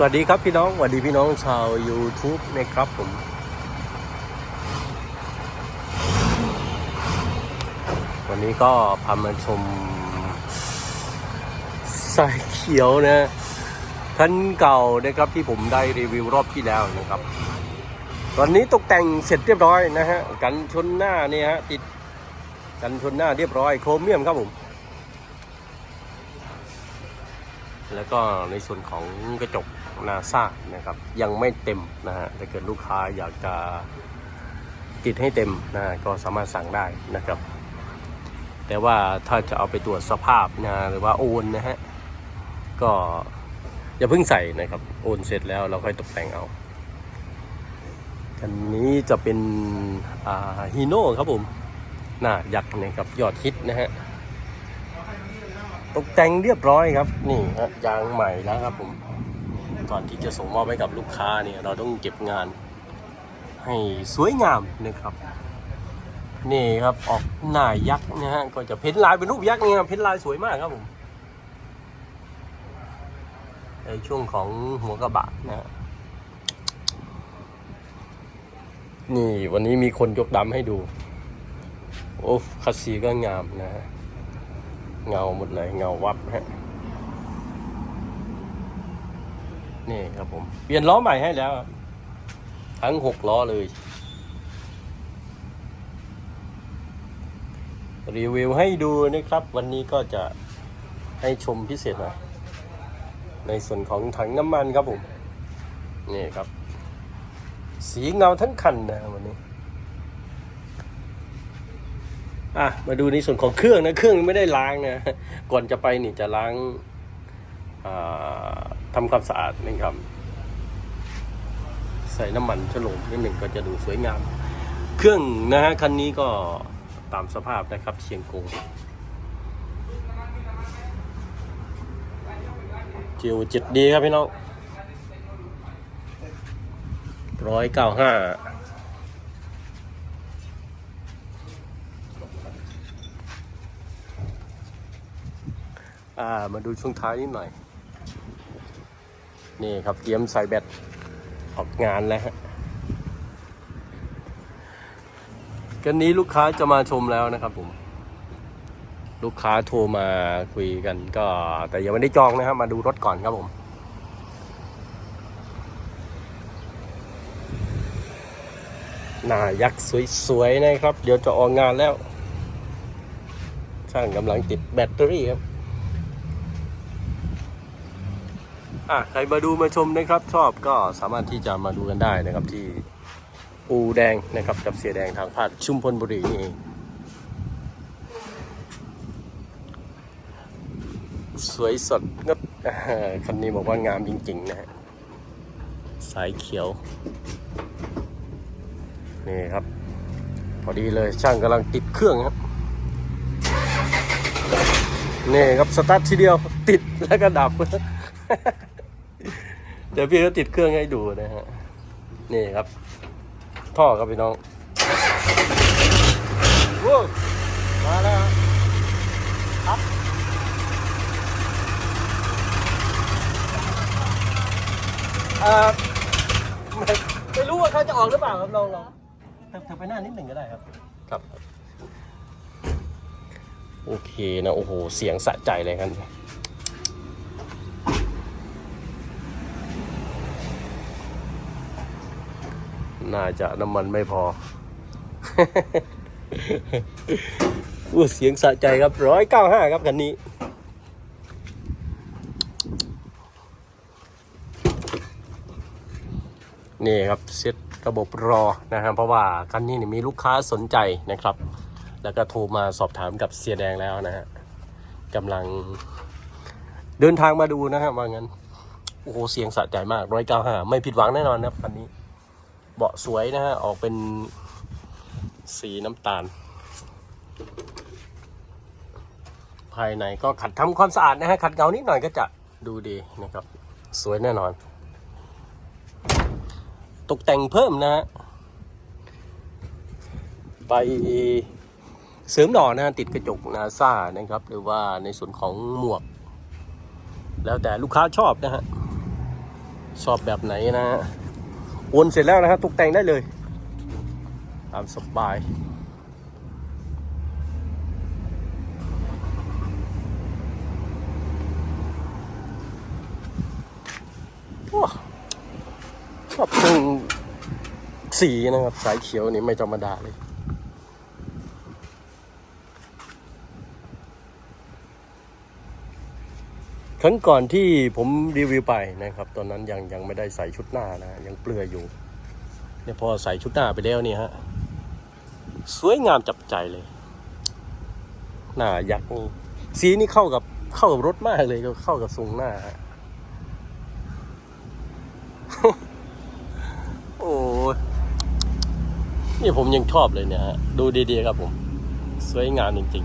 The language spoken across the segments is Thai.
สวัสดีครับพี่น้องสวัสดีพี่น้องชาว YouTube นะครับผม วันนี้ก็พามาชมสายเขียวนะคันเก่านะครับที่ผมได้รีวิวรอบที่แล้วนะครับ ตอนนี้ตกแต่งเสร็จเรียบร้อยนะฮะ กันชนหน้าเนี่ยฮะติดกันชนหน้าเรียบร้อยโครเมียมครับผมแล้วก็ในส่วนของกระจก นาซานะครับยังไม่เต็มนะฮะถ้าเกิดลูกค้าอยากจะติดให้เต็มนะก็สามารถสั่งได้นะครับ แต่ว่าถ้าจะเอาไปตรวจสภาพนะหรือว่าโอนนะฮะก็อย่าเพิ่งใส่นะครับ โอนเสร็จแล้วเราค่อยตกแต่งเอาคันนี้จะเป็นฮีโน่ครับผมหน้ายักษ์นะครับยอดฮิตนะฮะตกแต่งเรียบร้อยครับ นี่ฮะยางใหม่แล้วครับผม ก่อนที่จะส่งมอบให้กับลูกค้าเนี่ยเราต้องเก็บงาน ให้สวยงามนะครับนี่ครับออกหน้ายักษ์นะฮะก็จะเพ้นลายเป็นรูปยักษ์เนี่ยเพ้นลายสวยมากครับผมในช่วงของหัวกระบะนะฮะนี่วันนี้มีคนยกดำให้ดู โอ้คัสซีก็งามนะฮะเงาหมดเลยเงาวับฮะ นี่ครับผม เปลี่ยนล้อใหม่ให้แล้ว ทั้งหกล้อเลย รีวิวให้ดูนะครับ วันนี้ก็จะให้ชมพิเศษหน่อยในส่วนของถังน้ำมันครับผม นี่ครับ สีเงาทั้งคันนะวันนี้อะมาดูในส่วนของเครื่องนะ เครื่องไม่ได้ล้างนะ ก่อนจะไปนี่จะล้างอ่า ทำความสะอาดนะครับ ใส่น้ำมันฉลมนิดหนึ่งก็จะดูสวยงาม เครื่องนะฮะคันนี้ก็ตามสภาพนะครับเชียงกงจิวจิตดีครับพี่น้องร้อยเก้าห้าอ่ามาดูช่วงท้ายนิดหน่อย นี่ครับเตรียมใส่แบตออกงานแล้วฮะกันนี้ลูกค้าจะมาชมแล้วนะครับผม ลูกค้าโทรมาคุยกันก็ แต่ยังไม่ได้จองนะครับ มาดูรถก่อนครับผม หน้ายักษ์สวยๆนะครับ เดี๋ยวจะออกงานแล้ว ช่างกำลังติดแบตเตอรี่ครับ อะใครมาดูมาชมนะครับ ชอบก็สามารถที่จะมาดูกันได้นะครับที่อูแดงนะครับกับเสียแดงทางพาดชุมพลบุรีนี่เองสวยสดงดอ่าคันนี้บอกว่างามจริง ๆ นะฮะสายเขียว นี่ครับ พอดีเลยช่างกำลังติดเครื่องครับ นี่ครับ สตาร์ททีเดียวติดแล้วก็ดับ เดี๋ยวพี่ก็ติดเครื่องให้ดูนะฮะ นี่ครับ ท่อครับพี่น้องโว้วมาแล้วครับเอ่อไม่ไม่รู้ว่าเขาจะออกหรือเปล่าครับลองลองเธอเธอไปหน้านิดหนึ่งก็ได้ครับ ครับ โอเคนะ โอ้โห เสียงสะใจเลยครับ น่าจะน้ำมันไม่พอเสียงสะใจครับร้อยเก้าห้าครับคันนี้ นี่ครับเซตระบบรอนะครับเพราะว่าคันนี้นี่มีลูกค้าสนใจนะครับ แล้วก็โทรมาสอบถามกับเสียแดงแล้วนะฮะกำลังเดินทางมาดูนะครับว่างั้น โอ้โห เสียงสะใจมากร้อยเก้าห้าไม่ผิดหวังแน่นอนนะครับคันนี้ เบาะสวยนะฮะ ออกเป็นสีน้ำตาล ภายในก็ขัดทำความสะอาดนะฮะ ขัดเงานิดหน่อยก็จะดูดีนะครับ สวยแน่นอน ตกแต่งเพิ่มนะฮะ ไปเสริมหล่อนะฮะติดกระจกนาซ่านะครับ หรือว่าในส่วนของหมวก แล้วแต่ลูกค้าชอบนะฮะ ชอบแบบไหนนะฮะ วนเสร็จแล้วนะครับตกแต่งได้เลย ตามสบายว้าชอบตรงสีนะครับ สายเขียวนี่ไม่ธรรมดาเลย ครั้งก่อนที่ผมรีวิวไปนะครับ ตอนนั้นยังยังไม่ได้ใส่ชุดหน้านะยังเปลือยอยู่เนี่ยพอใส่ชุดหน้าไปแล้วนี่ฮะสวยงามจับใจเลย หน้ายักษ์นี่สีนี่เข้ากับเข้ากับรถมากเลยก็เข้ากับทรงหน้าฮะโอ้ยนี่ผมยังชอบเลยเนี่ยฮะดูดีๆครับผม สวยงามจริง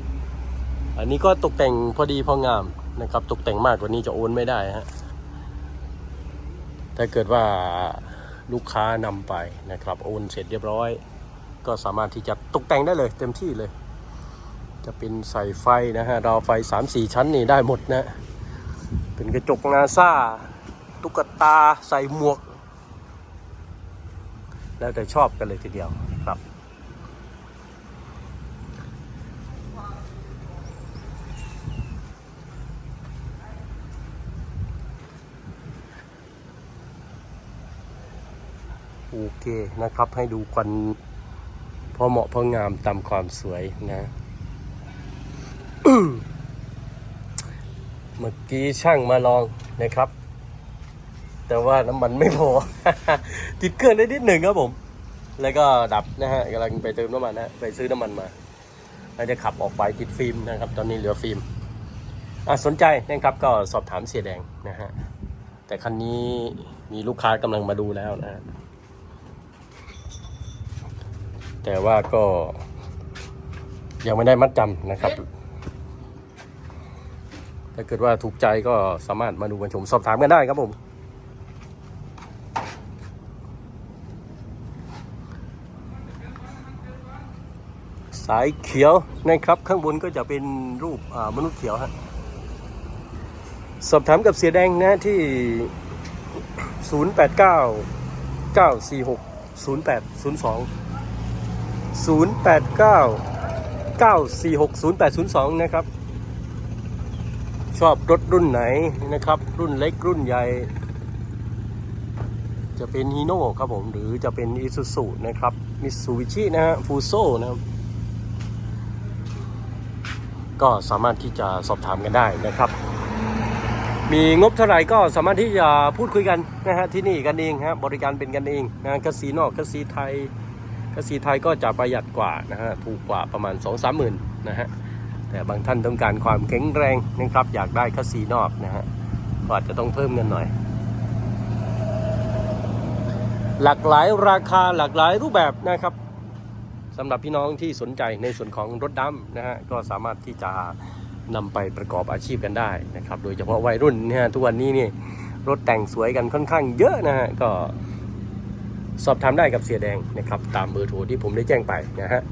ๆ อันนี้ก็ตกแต่งพอดีพองาม นะครับ ตกแต่งมากกว่านี้จะโอนไม่ได้ฮะถ้าเกิดว่าลูกค้านำไปนะครับ โอนเสร็จเรียบร้อย ก็สามารถที่จะตกแต่งได้เลย เต็มที่เลย จะเป็นใส่ไฟนะฮะราวไฟ 3-4 ชั้นนี่ได้หมดนะเป็นกระจกนาซาตุ๊กตาใส่หมวก แล้วแต่ชอบกันเลยทีเดียวครับ โอเคนะครับ ให้ดูควันพอเหมาะพองามตามความสวยนะเมื่อกี้ช่างมาลองนะครับ แต่ว่าน้ำมันไม่พอ ติดเครื่องได้นิดหนึ่งครับผม แล้วก็ดับนะฮะกำลังไปเติมน้ำมันนะไปซื้อน้ำมันมาแล้วจะขับออกไปติดฟิล์มนะครับ ตอนนี้เหลือฟิล์มอะสนใจนะครับ ก็สอบถามเสียแดงนะฮะแต่คันนี้มีลูกค้ากำลังมาดูแล้วนะฮะ แต่ว่าก็ยังไม่ได้มัดจำนะครับ ถ้าเกิดว่าถูกใจก็สามารถมาดูกันชมสอบถามกันได้ครับผม สายเขียวนะครับข้างบนก็จะเป็นรูปอ่ามนุษย์เขียวฮะสอบถามกับเสียแดงนะที่ 089 946 0802 089 946 0802 นะครับ ชอบรถรุ่นไหนนะครับ รุ่นเล็กรุ่นใหญ่ จะเป็นฮีโน่ครับผม หรือจะเป็นอิซูซุนะครับมิซูบิชินะฮะฟูโซนะครับก็สามารถที่จะสอบถามกันได้นะครับ มีงบเท่าไหร่ก็สามารถที่จะพูดคุยกันนะฮะที่นี่กันเองฮะบริการเป็นกันเองนะกสีนอกกสีไทย กสีไทยก็จะประหยัดกว่านะฮะถูกกว่าประมาณ 2 3หมื่นนะฮะแต่บางท่านต้องการความแข็งแรงนะครับอยากได้กสีนอกนะฮะก็อาจจะต้องเพิ่มเงินหน่อย หลากหลายราคาหลากหลายรูปแบบนะครับสำหรับพี่น้องที่สนใจในส่วนของรถดำนะฮะก็สามารถที่จะนำไปประกอบอาชีพกันได้นะครับ โดยเฉพาะวัยรุ่นนะฮะทุกวันนี้นี่รถแต่งสวยกันค่อนข้างเยอะนะฮะก็ สอบถามได้กับเสียแดงนะครับตามเบอร์โทรที่ผมได้แจ้งไปนะฮะ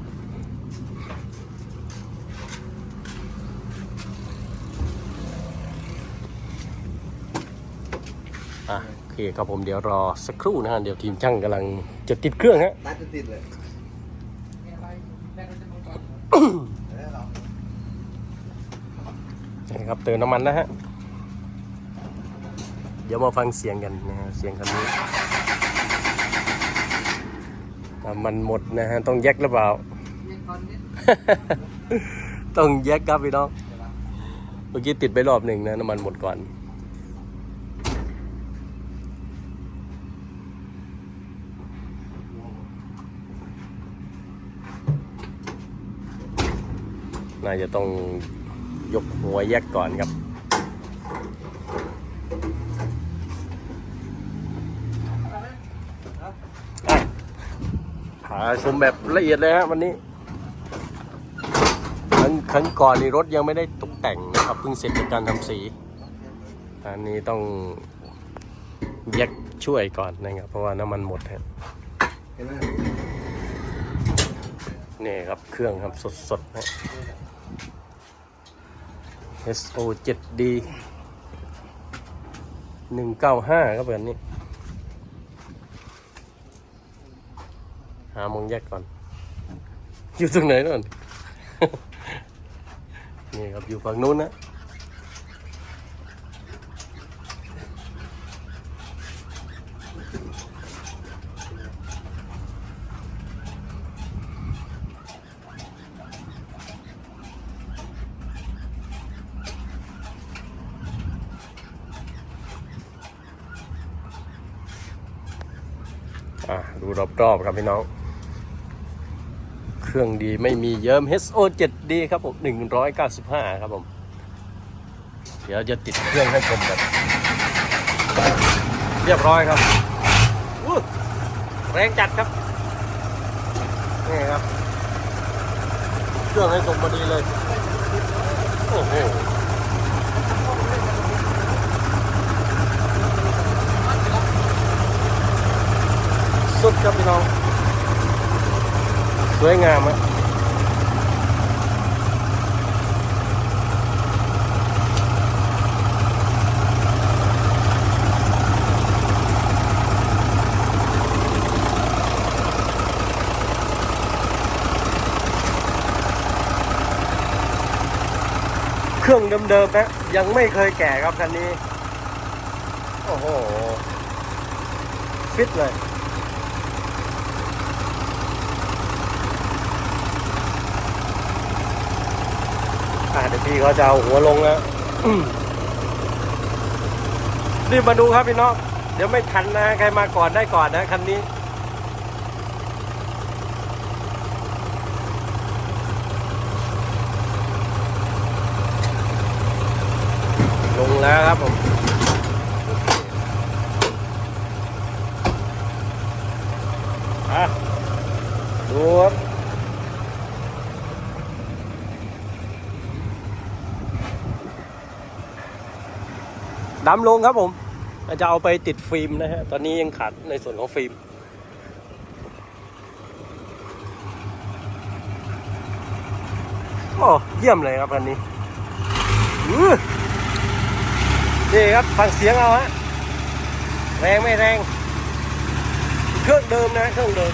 อะโอเคครับผมเดี๋ยวรอสักครู่นะฮะเดี๋ยวทีมช่างกำลังจะติดเครื่องฮะ ตัดจะติดเลยเออเรานี่ครับเติมน้ำมันนะฮะ เดี๋ยวมาฟังเสียงกันนะฮะเสียงคันนี้ น้ำมันหมดนะฮะ ต้องแยกหรือเปล่า ต้องแยกครับพี่น้อง เมื่อกี้ติดไปรอบหนึ่งนะน้ำมันหมดก่อนน่าจะต้องยกหัวแยกก่อนครับ หาชมแบบละเอียดเลยฮะวันนี้ครั้งครั้งก่อนนี่รถยังไม่ได้ตกแต่งนะครับเพิ่งเสร็จจากการทำสีอันนี้ต้องแยกช่วยก่อนนะครับเพราะว่าน้ำมันหมดฮะนี่ครับเครื่องครับสดๆนะ SO 7D หนึ่งเก้าห้าครับแบบนี้ หามองแยกก่อน อยู่ตรงไหนนั่น นี่ครับอยู่ฝั่งนู้นนะอะดูรอบๆครับพี่น้อง เครื่องดีไม่มีเยิ้ม HO 7D ครับผม 195 ครับผม เดี๋ยวจะติดเครื่องให้ชมแบบเรียบร้อยครับแรงจัดครับ นี่ครับ เครื่องให้ชมพอดีเลย โอ้โหสุดครับพี่น้อง สวยงามอะเครื่องเดิมๆนะยังไม่เคยแก่ครับคันนี้ โอ้โห ฟิตเลย เดี๋ยวพี่เขาจะเอาหัวลงแล้วรีบมาดูครับพี่น้องเดี๋ยวไม่ทันนะใครมาก่อนได้ก่อนนะคันนี้ลงแล้วครับผมอะดูครับ ดำลงครับผมจะเอาไปติดฟิล์มนะฮะ ตอนนี้ยังขาดในส่วนของฟิล์ม โอ้ เยี่ยมเลยครับคันนี้นี่ครับ ฟังเสียงเอาฮะ แรงไม่แรง เครื่องเดิมนะ เครื่องเดิม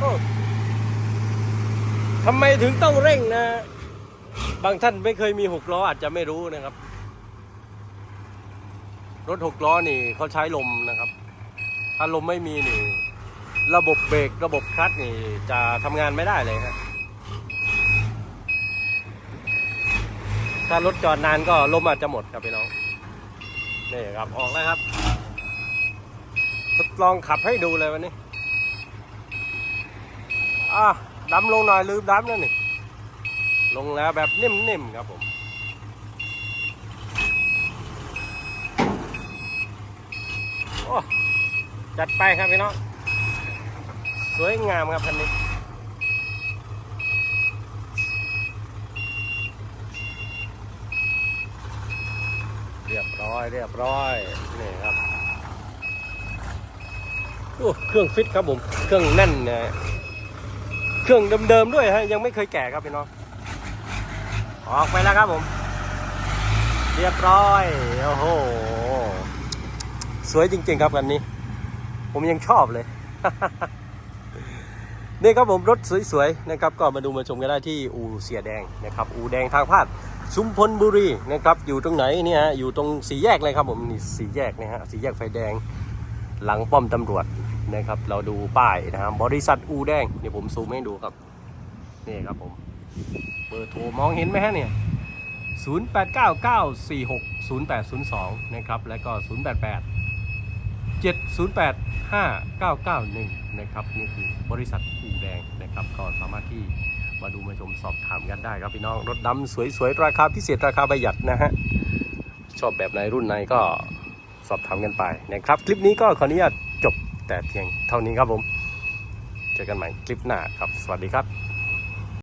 โอ้ ทำไมถึงต้องเร่งนะ บางท่านไม่เคยมีหกล้ออาจจะไม่รู้นะครับ รถหกล้อนี่เขาใช้ลมนะครับ ถ้าลมไม่มีนี่ ระบบเบรกระบบคลัตช์นี่จะทำงานไม่ได้เลยฮะถ้ารถจอดนานก็ลมอาจจะหมดครับพี่น้องนี่ครับออกแล้วครับทดลองขับให้ดูเลยวันนี้อะ ดำลงหน่อยลืมดำแล้วนี่ ลงแล้วแบบนิ่มๆครับผม โอ้จัดไปครับพี่น้อง สวยงามครับคันนี้เรียบร้อยเรียบร้อยนี่ครับโอ้เครื่องฟิตครับผม เครื่องแน่นนะ เครื่องเดิมๆด้วยฮะยังไม่เคยแก่ครับพี่น้องออกไปแล้วครับผม เรียบร้อยโอ้โหสวยจริง ๆ ครับคันนี้ ผมยังชอบเลยนี่ครับผมรถสวยๆนะครับก็มาดูมาชมกันได้ที่อู่เสียแดงนะครับอู่แดงทางพาดชุมพลบุรีนะครับอยู่ตรงไหนเนี่ยอยู่ตรงสี่แยกเลยครับผมนี่สี่แยกนะฮะสี่แยกไฟแดงหลังป้อมตำรวจ นะครับ เราดูป้ายนะครับบริษัทอูแดงเดี๋ยวผมซูมให้ดูครับนี่ครับผมเบอร์โทรมองเห็นไหมฮะเนี่ย 0899460802 นะครับ แล้วก็ 088 708 5991 นะครับ นี่คือบริษัทอูแดงนะครับ ก็สามารถที่มาดูมาชมสอบถามกันได้ครับพี่น้อง รถดำสวยๆ ราคาพิเศษราคาประหยัดนะฮะ ชอบแบบไหนรุ่นไหนก็สอบถามกันไปนะครับ คลิปนี้ก็ขออนุญาต แต่เพียงเท่านี้ครับผม เจอกันใหม่คลิปหน้าครับ สวัสดีครับ